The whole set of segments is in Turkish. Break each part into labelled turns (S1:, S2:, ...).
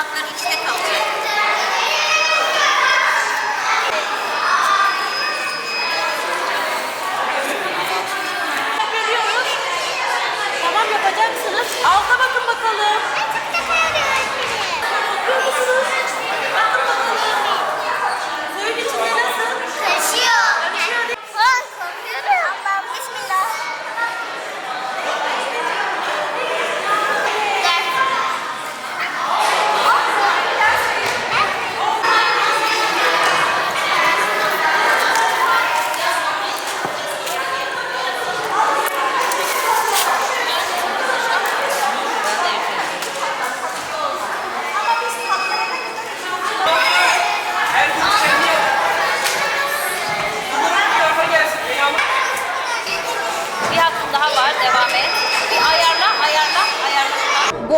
S1: hakları içte kalacak.
S2: Tamam yapacaksınız. Alta bakın bakalım.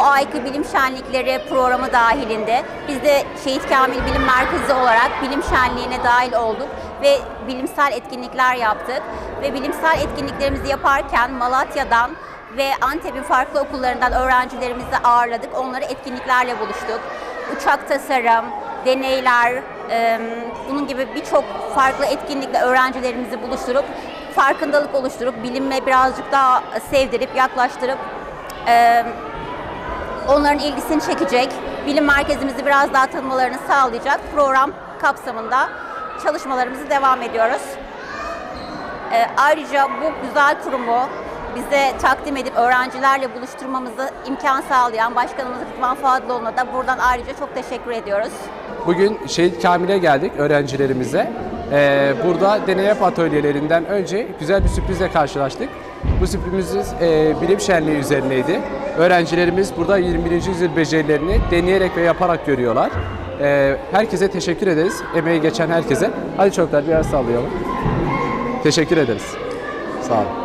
S3: Bu ayki bilim şenlikleri programı dahilinde biz de Şehit Kamil Bilim Merkezi olarak bilim şenliğine dahil olduk ve bilimsel etkinlikler yaptık. Ve bilimsel etkinliklerimizi yaparken Malatya'dan ve Antep'in farklı okullarından öğrencilerimizi ağırladık. Onları etkinliklerle buluştuk. Uçak tasarım, deneyler, e, bunun gibi birçok farklı etkinlikle öğrencilerimizi buluşturup farkındalık oluşturup bilime birazcık daha sevdirip yaklaştırıp e, onların ilgisini çekecek, bilim merkezimizi biraz daha tanımalarını sağlayacak program kapsamında çalışmalarımızı devam ediyoruz. Ee, ayrıca bu güzel kurumu bize takdim edip öğrencilerle buluşturmamızı imkan sağlayan Başkanımız Rıdvan Fadıloğlu'na da buradan ayrıca çok teşekkür ediyoruz.
S4: Bugün Şehit Kamil'e geldik öğrencilerimize. Ee, burada deney atölyelerinden önce güzel bir sürprizle karşılaştık. Bu sürprizimiz e, bilim şenliği üzerineydi. Öğrencilerimiz burada 21. yüzyıl becerilerini deneyerek ve yaparak görüyorlar. Ee, herkese teşekkür ederiz. Emeği geçen herkese. Hadi çocuklar biraz sallayalım. Teşekkür ederiz. Sağ olun.